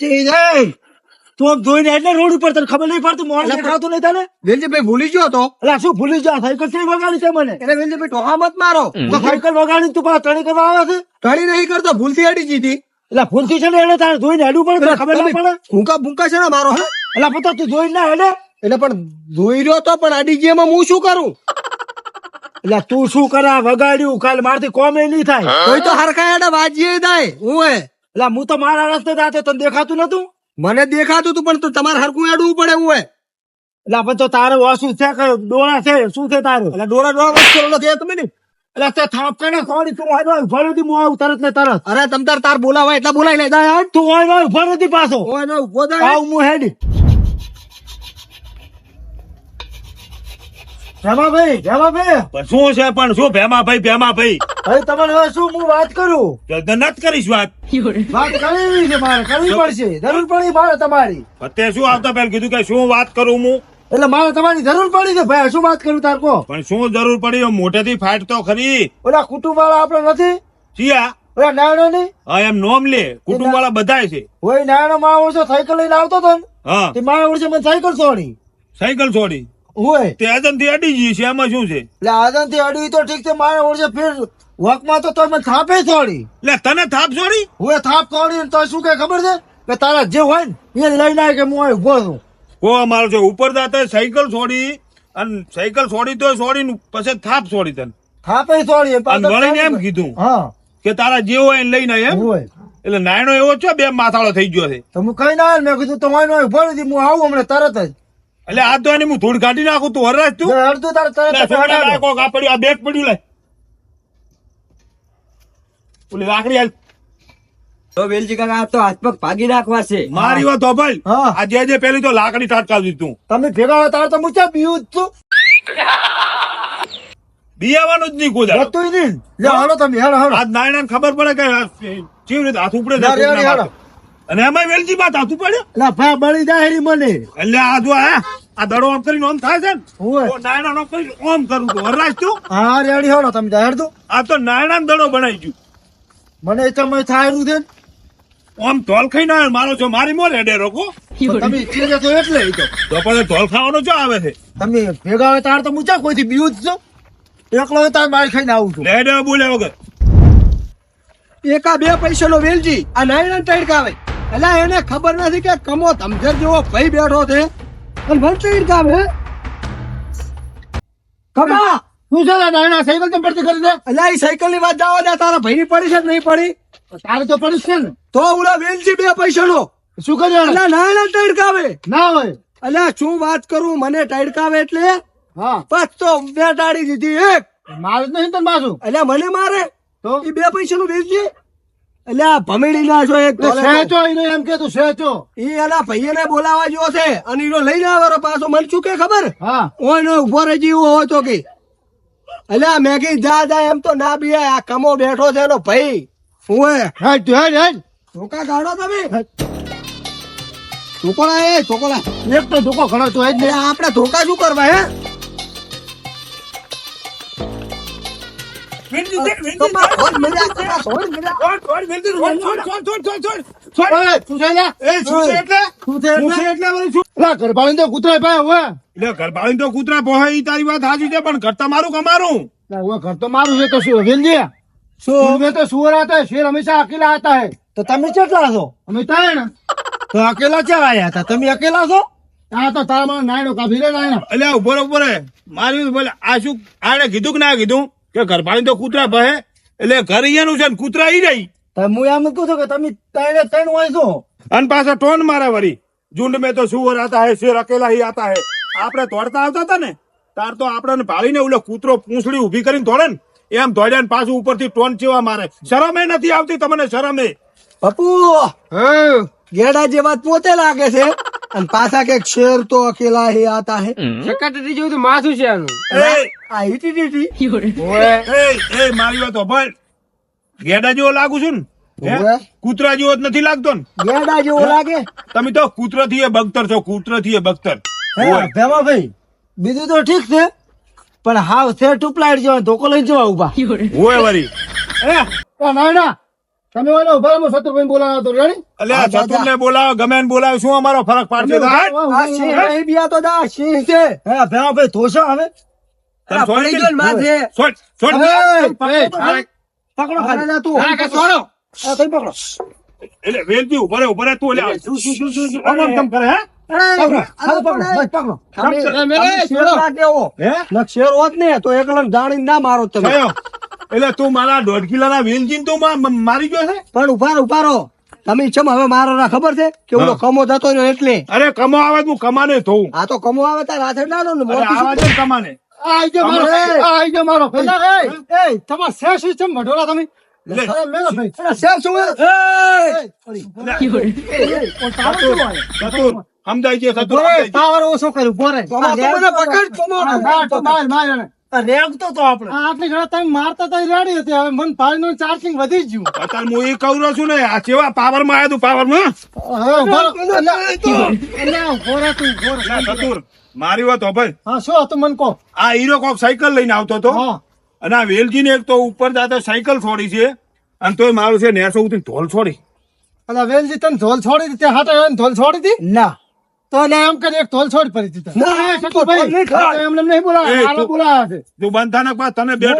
ચી તું આમ જોઈને એટલે રોડ ઉપર તને ખબર નહીં પડતી મોડ અલા, નહીં તને? વેલજીભાઈ ભૂલી ગયો તો એટલે શું ભૂલી જા સાયકલથી વગાડી છે મને. એને વેલજીભાઈ ટોહા મત મારો. તો સાયકલ વગાડી તું પાછા ટણી કરવા આવે છે? ટળી નહીં કરતો ભૂલથી અડી જીધી એટલે ભૂલથી છે ને એને તારે જોઈને હેડવું પડે ખબર નહીં પડે? ભૂંકા ભૂંકા છે ને મારો હે? એટલે પોતા તું જોઈને ના હેડે. એટલે પણ જોઈ રહ્યો તો પણ અડી ગયામાં હું શું કરું? એટલે તું શું કરા? વગાડ્યું કાલ મારથી કોમે નહીં થાય. કોઈ તો હરખા હેડે વાજીએ થાય હું હે? એટલે હું તો મારા રસ્તે જાતે તને દેખાતું નતું મને દેખાતું તું પણ તમારે હરકું એડવું પડે એવું હોય. એટલે પણ તો તારે વાસુ છે કયો ડોળા છે? શું છે તારું? એટલે ડોળા ડોળા વસ્તુ ઓલો કે તમે ને? એટલે તે થાપ કરે સોરી તું હોય નથી હું આવું તરત ને તરત. અરે તમ તાર બોલાવાય એટલા બોલાય લે હટ. તું હોય ઊભા નથી પાછો. હોય ને ઊભો થાય આવું હું હેડી. ભેમાભાઈ ભેમાભાઈ. પણ શું છે પણ શું ભેમાભાઈ ભેમાભાઈ? ભેમા હવે તમને હવે શું હું વાત કરું? તો નત કરીશ વાત. વાત કરવી છે મારે કરવી પડશે. જરૂર પડી મારે તમારી. તે શું આવતા પહેલા કીધું કે શું વાત કરું હું? એટલે મારે તમારી જરૂર પડી છે. ભાઈ શું વાત કરું તાર કો? પણ શું જરૂર પડી? મોટેથી ફાટ તો ખરી. ઓલા કુટુંબ વાળા આપડે નથી? ચિયા ઓલા નાયણો ની? હા એમ નોમ લે. કુટુંબ વાળા બધાય છે. હોય નાયણો માં વર્ષો સાયકલ લઈને આવતો ને? હા. તે મારા વર્ષે મને સાયકલ છોડી સાયકલ છોડી હોય તે અજનથી અડી ગઈ છે એમાં શું છે? એટલે આદનથી અડવી તો ઠીક છે મારા વર્ષે ફેર વકમાં તો તમે થાપે છોડી એટલે તને થાપ છોડી હું થાપ છોડી તો શું કે ખબર છે? કે તારા જે હોય ને એ લઈને આવે કે હું અહીં ઊભો છું. કો અમારો છે ઉપર દાતા સાયકલ છોડી અને સાયકલ છોડી તો છોડી પછી થાપ છોડી તને. થાપે છોડી અને વળીને એમ કીધું હા. કે તારા જે હોય એને લઈને એમ? હોય એટલે નાયણો એવો છે બે માથાળો થઈ ગયો છે. તો હું કઈ ના આવે મેં કીધું તમારી ઊભો નથી હું આવું હમણાં તરત જ. એટલે આ તો એની હું ધૂળ કાઢી નાખું તું હરાજ તું. હરતું તારે તરત કોક આ પડ્યું, આ બેગ પડ્યું લે. ઓલી લાકડી હાલ. તો વેલજી કાકા આ તો હાથ પગ ભાગી નાખવા છે. મારી વાત ભાઈ હા. આ જે જે પેલી તો લાકડી ટાટકા દીધું તમે ભેગા હોય તારે તો હું ચા બીવું જ છું? બિયાવાનું જ નહીં કોઈ જતું નહીં. લે હાલો તમે હેડો હેડો આજ નાયણા ખબર પડે કે કેવી રીતે હાથ ઉપડે અને એમાં વેલજી બાત હાથ પડે એટલે ભાઈ બળી જાય હેરી મને. એટલે આ જો આ આ દડો આમ કરીને ઓમ થાય છે ને હું તો નાયણા નો કરી ઓમ કરું તો હરાજ તું? હા રેડી હોડો તમે જાહેર તો આ તો નાયણા દડો બનાવી ગયું. મને તમે થાય છે ઓમ ધોલ ખાઈ ના મારો છો મારી મોરે હેડે રોકો. તમે ઈચ્છે છો એટલે ઈ તો. પણ ધોલ ખાવાનો જો આવે છે? તમે ભેગા હોય તાર તો હું ચા કોઈથી બીવું જ છો? એકલો હોય તાર મારી ખાઈને આવું છું. લેડે બોલે વગર. એકા બે પૈસાનો વેલજી આ નાયણા ટાઈડ આવે એટલે એને ખબર નથી કે કમો ધમઝર જેવો ભાઈ બેઠો છે. અને ભરતી ટાઈડ હે? કમા તું છે નાના સાયકલ તો પડતી કરી દે? એટલે એ સાયકલની વાત જાવ દે તારા ભાઈ ની પડી છે નહીં પડી? તારે તો પડી છે ને. તો ઓલા વેલજી બે પૈસા નો શું કરે એટલે નાના ટાઈડ કાવે ના હોય. એટલે શું વાત કરું મને ટાઈડ એટલે? હા. બસ તો બે ટાળી દીધી એક. મારું નહીં તને પાછું. એટલે મને મારે? તો? એ બે પૈસા નું વેચજે એટલે આ ભમેડી ના છો એક એટલે એને એમ કે તું સહેજો ઈ એના ભાઈને બોલાવા જેવો છે. અને એનો લઈને આવવાનો પાછો. મને શું કે ખબર? હા. ઓય ઊભો રહી જીવો હોય તો કે. એટલે આ મેં જા જા એમ તો ના બી આ કમો બેઠો છે એનો ભાઈ. ઓય હેડ હેડ હેડ. ધોકા કાઢો તમે. ધોકોલા એ ધોકોલા એક તો ધોકો ઘણો તું આપણે ધોકા શું કરવા હે? વેંદી દે તો કૂતરા ઈ તારી વાત સાચી છે પણ ઘર તમારું કમારું. ઘર તો મારું છે તો શું વેંદી શું? તો સુવર હતા શેર હંમેશા અકેલા હતા હે. તો તમે કેટલા છો? અમે ત્રણ. તો અકેલા ક્યાં આવ્યા હતા? તમે અકેલા છો? આ તો તારા માં નાયડો કાપી રે નાયડો એટલે ઊભો મારી બોલે આ શું આને કીધું કે ના કીધું? કે ગરબાની તો કૂતરા ભહે? એટલે ઘર અહીંયાનું છે ને કૂતરા ઈ રહી. હું એમ કહું છું કે તમે ત્રણે ત્રણ હોય છો. અને પાછા ટોન મારે વરી ઝુંડ મેં તો સુવર આતા હે શેર અકેલા હી આતા હે. આપણે દોડતા આવતા હતા ને તાર તો આપણને ભાળીને ઓલો કૂતરો પૂંછડી ઊભી કરીને તોડે ને. એમ દોડ્યા ને પાછું ઉપરથી ટોન ચેવા મારે. શરમે નથી આવતી તમને શરમે? પપ્પુ ગેડા જેવા પોતે લાગે છે અને પાછા કે શેર તો અકેલા હે આતા હે. સકટ જોયું તો માથું છે આનું. એ આ હીટી એ એ મારી વાત હોભળ ગેડા જેવો લાગુ છું ને? કૂતરા જેવો જ નથી લાગતો ને? ગેડા જેવો લાગે. તમે તો કૂતરો થી બગતર છો કૂતરો થી બગતર. ભેમાભાઈ બીજું તો ઠીક છે પણ હાવ છે ટુપલાઈટ જવા ધોકો લઈ જવા ઊભા હોય વરી. એ નાયણા તમે ઓલો ઊભા રહો, શત્રુભાઈને બોલાવો તો રેડી? અલ્યા ચતુરને બોલાવો ગમે ને બોલાવો શું અમારો ફરક પાડશે? તો આ સિંહ નહીં બિયા તો દા સિંહ છે. હે ભાઈ ધોશા હવે. ગયો ને તું. વેલજી તું ના ને તો મારો તમે. એટલે તું મારા દોઢ કિલોના વેલજીને તું મા- મ- મારી ગયો છે? પણ ઊભા ઉભારો તમે ચમ હવે મારો ના ખબર છે કે ઓલો કમો થતો ને એટલે? અરે કમો આવે તું કમાને થવું આ તો કમો આવે તાર હાથે ના લો ને ને કમાને. આઈ ગયો મારો. આઈ ગયો મારો ભાઈ. એ, એ તમાર શેર શું છે? મઢોલા તમે? સમજાય છે પકડ, રેગતો તો આપણે. આટલી ઘણા તમે મારતા તો રેડી હતી. હવે મનનું ચાર્જિંગ વધી ગયું. અત્યારે હું એ કહું રહ્યો છું ને આ કેવા પાવરમાં આવ્યો તું પાવરમાં હવે ઊભો રહો. અલ્યા, ઊભો રહે તું, ઊભો રહે. ચતુર મારી વાત ભાઈ હા શું હતું મન કહો. આ હીરો કોક સાયકલ લઈને આવતો હતો. હા. અને આ વેલજી ને એક તો ઉપર જાતો સાયકલ છોડી છે. અને તોય મારું છે નેસો ઉતરી ઢોલ છોડી. અલા વેલજી તને ધોલ છોડી દીધી હાટે ધોલ છોડી દી ના. તો એટલે એમ કરી એક ધોલ છોડી પડી દીધી. ના, એ શકુભાઈ, નહીં. એમને નહીં બોલાવે, છે. તને બેટ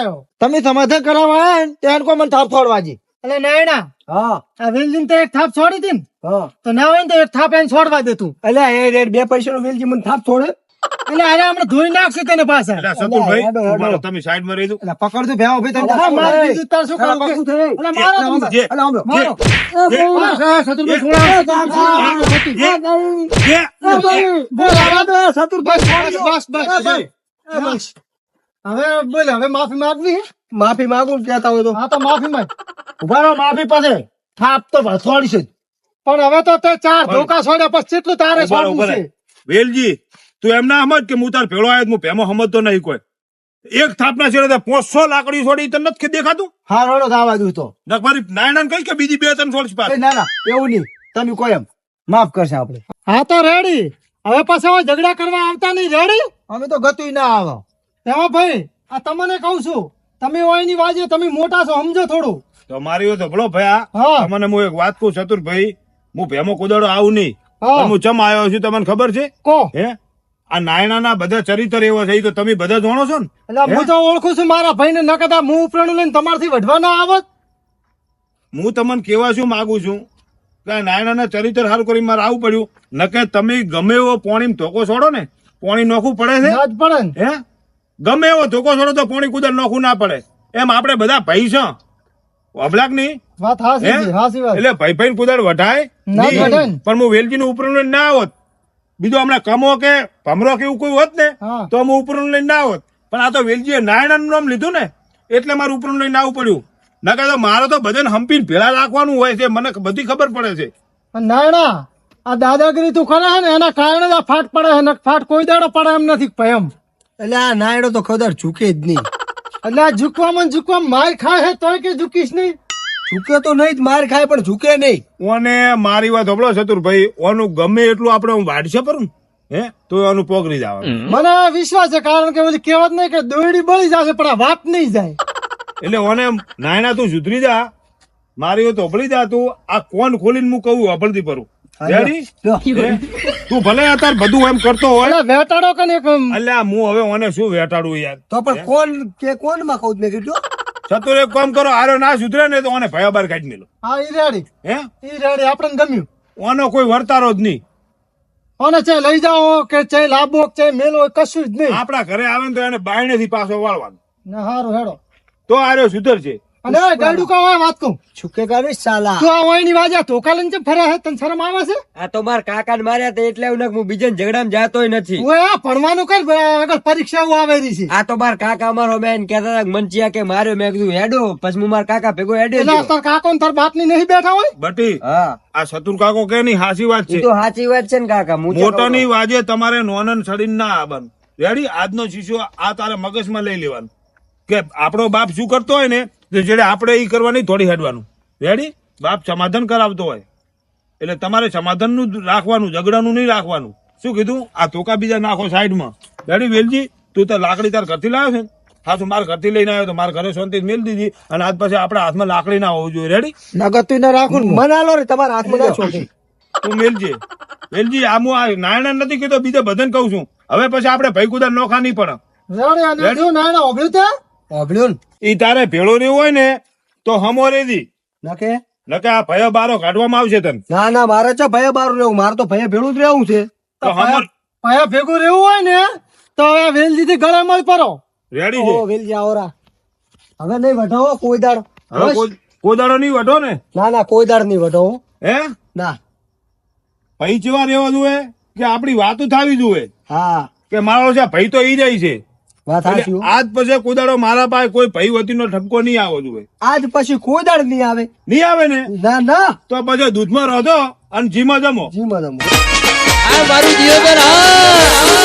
કરો. તમે સમાધાન કરાવવા આયા ને ત્યાં કોઈ મને થાપ છોડવાજી? એટલે નાયણા હા. આ વેલજીને તો એક થાપ છોડી હતી ને. હા. તો ના હોય ને તો એક થાપ એને છોડવા દે તું. અલ્યા એ બે પૈસા નો વેલજી મને થાપ છોડે. એટલે અરે ધોઈ નાખશે તને પાછા. એટલે સતુરભાઈ તમે સાઈડમાં રહી દો એટલે ભેવા ભાઈ મારી તાર શું મારો તમે. જે-. બસ, બસ. હવે બોલ હવે માફી માંગવી માફી માંગુ કહેતા હોય તો. હા તો માફી માંગ. ઊભા રહો માફી પાસે. થાપ તો છે. પણ હવે તો તે ચાર ધોકા છોડ્યા પછી કેટલું તારે છોડવું છે? વેલજી તું એમ ના સમજ કે હું તાર ભેળો આવ્યો હું ભેમો સમજતો નહીં કોઈ. એક થાપના છેડે પાંચસો લાકડી છોડી તને નથી દેખાતું? હા રોડો થવા દઉં તો. નક મારી નાયણા કઈ કે બીજી બે ત્રણ છોડ પાછ. ના ના એવું નહીં. તમે કોઈ એમ. માફ કરશે આપણે હા તો રેડી. હવે પાછા હવે ઝઘડા કરવા આવતા નહીં રેડી? અમે તો ગતું ના આવો. એમાં ભાઈ આ તમને કહું છું તમે ઓયની વાજે તમે મોટા છો સમજો થોડું. તો મારી હોય તો ભલો ભયા. હા. તમને હું એક વાત કહું ચતુરભાઈ હું ભેમો કુદાડો આવું નહીં. હા. હું ચમ આવ્યો છું તમને ખબર છે? કો હે? આ નાયણાના બધા ચરિત્ર એવા છે તો તમે બધા જાણો છો ને? એટલે હું? તો ઓળખું છું મારા ભાઈને ન કદા હું ઉપરાણું લઈને તમારથી વઢવા ના આવત? હું તમને કેવા શું માગું છું? કે નાયણાના ચરિત્ર સારું કરી મારે આવું પડ્યું. ન કે તમે ગમે એવો પોણી ધોકો છોડો ને પોણી નોખું પડે છે? જ પડે હે? ગમે એવો ધોકો છોડો તો પોણી કુદર નોખું ના પડે. એમ આપણે બધા ભાઈ છે. અબલાક નહીં? વાત વાત. એટલે ભાઈ ભાઈ કુદર વઢાય ને. પણ હું વેલજી નું ઉપરણ ના આવત. બીજો હમણાં કમો કે ભમરો કે એવું કોઈ હોત ને હા. તો હું ઉપરનું લઈને ના આવત પણ આ તો વેલજીએ નારાયણનું નામ લીધું ને એટલે મારે ઉપરનું લઈને આવવું પડ્યું. નકર તો મારે તો ભજન હંપીને ભેળા રાખવાનું હોય છે મને બધી ખબર પડે છે. પણ નાયણા આ દાદાગીરી તું કરે છે ને એના કારણે જ આ ફાટ પડે છે ફાટ કોઈ દાડો પડે એમ નથી ભાઈ એમ એટલે આ નાયડો તો ખબર ઝૂકે જ નહીં. એટલે આ ઝૂકવામાં ઝૂકવામાં માર ખાય છે તોય કે ઝૂકીશ નહીં? ઝૂકે તો નહીં જ માર ખાય પણ ઝૂકે નહીં. ઓને મારી વાત હબળો ચતુરભાઈ ઓનું ગમે એટલું આપણે હું વાઢશે પરું હે? તો એનું પોગરી જ આવે. મને વિશ્વાસ છે કારણ કે ઓલી કહેવત નહીં કે દોયડી બળી જશે પણ આ વાત નહીં જાય. એટલે ઓને નાયના તું સુધરી જા. મારી વાત હબળી જા તું આ કોણ ખોલીને હું કહું હબળતી પરું? તું ભલે અત્યારે બધું એમ કરતો હોય. વેટાડો કે અલ્યા હું હવે ઓને શું વેટાડું યાર? તો પણ કોણ કે કોણમાં કહું જ મેં કીધું? ચતુર એક કામ કરો આરો ના સુધરે ને તો ઓને ભયા બાર કાઢી મેલો. હા ઈ રેડી. હે? ઈ રેડી આપણને ગમ્યું. ઓનો કોઈ વર્તારો જ નહીં. ઓને ચે લઈ જાઓ કે ચે લાબો કે મેલો કશું જ નહીં. આપણા ઘરે આવે ને તો એને બાયણેથી પાછો વાળવાનું. ને હારો હેડો. તો આર્યો સુધરશે. અને ગાડું કા હોય વાત કહું. છુકે કાઢી સાલા. તું આ હોયની વાજા ધોકા લઈને ફરે છે તને શરમ આવે છે? આ તો માર કાકા માર્યા તે એટલે હું હું બીજા ઝઘડામાં જાતો નથી. આ ભણવાનું કર આગળ પરીક્ષાઓ રહી છે. આ તો માર કાકા મારો બેન કહેતા હતા કે મનચિયા કે માર્યો મેં કીધું હેડો. પછી હું માર કાકા ભેગો હેડે એટલે તાર કાકો ને તાર બાપની નહીં બેઠા હોય? બટી હા. આ શત્રુ કાકો કે નહીં? હાસી વાત છે. તો સાચી વાત છે ને કાકા. હું ની વાજે તમારે નોનન છડીને ના આવવાનું. રેડી આજનો શિશુ આ તારે મગજમાં લઈ લેવાનું. કે આપણો બાપ શું કરતો હોય ને? જેડે આપણે એ કરવાની થોડી હેડવાનું. રેડી બાપ સમાધાન કરાવતો હોય. એટલે તમારે સમાધાનનું રાખવાનું ઝઘડાનું નહીં રાખવાનું. શું કીધું? આ ધોકા બીજા નાખો સાઈડમાં. રેડી વેલજી? તું તો લાકડી તાર ઘરથી લાવ્યો છે હા તું મારા ઘરથી લઈને આવ્યો તો મારા ઘરે શાંતિ મેળ દીધી. અને આજ પછી આપણા હાથમાં લાકડી ના હોવું જોઈએ. રેડી નગદ તું ના રાખું ને. મને રે તમારા હાથમાં ના છોડી. તું મેલજે. મેલજી આ હું આ નાયણ નથી કીધો બીજા બધાને કહું છું. હવે પછી આપણે ભાઈ કુદર નોખા નહીં પડે. રેડી, અને જો ના ના ઓભળ્યું? ઓભળ્યું ઈ તારે ભેળો રહેવું હોય ને તો હમો રેજી નકે નકે આ ભયો બારો કાઢવામાં આવશે તને. ના ના મારે છે ભયો બારું રહેવું? મારે તો ભયો ભેળું જ રહેવું છે. તો હમો ભયો ભેગું રહેવું હોય ને તો હવે વેલજીથી ગળે મળી પરો. રેડી છે. ઓ વેલજી આવરા હવે નહીં વઢાવો કોઈ દાડો. હવે કોઈ- કોઈ દાડો નહીં વઢો ને? ના ના કોઈ દાડો નહીં વઢો હે. ના. ભાઈ જેવા રહેવા જોઈએ કે આપણી વાતો થાવી જોઈએ હા? કે મારો છે ભાઈ તો ઈ જાય છે. વાત સાચી આજ પછી કોઈ મારા પાસે કોઈ ભઈ વતી નો ઠપકો નહીં આવો જોઈએ આજ પછી કોઈ દાડ નહીં આવે. નહીં આવે ને? ના ના. તો પછી દૂધમાં રહો અને જીમાં જમો. જીમ જમો. આ મારું જીવન હા.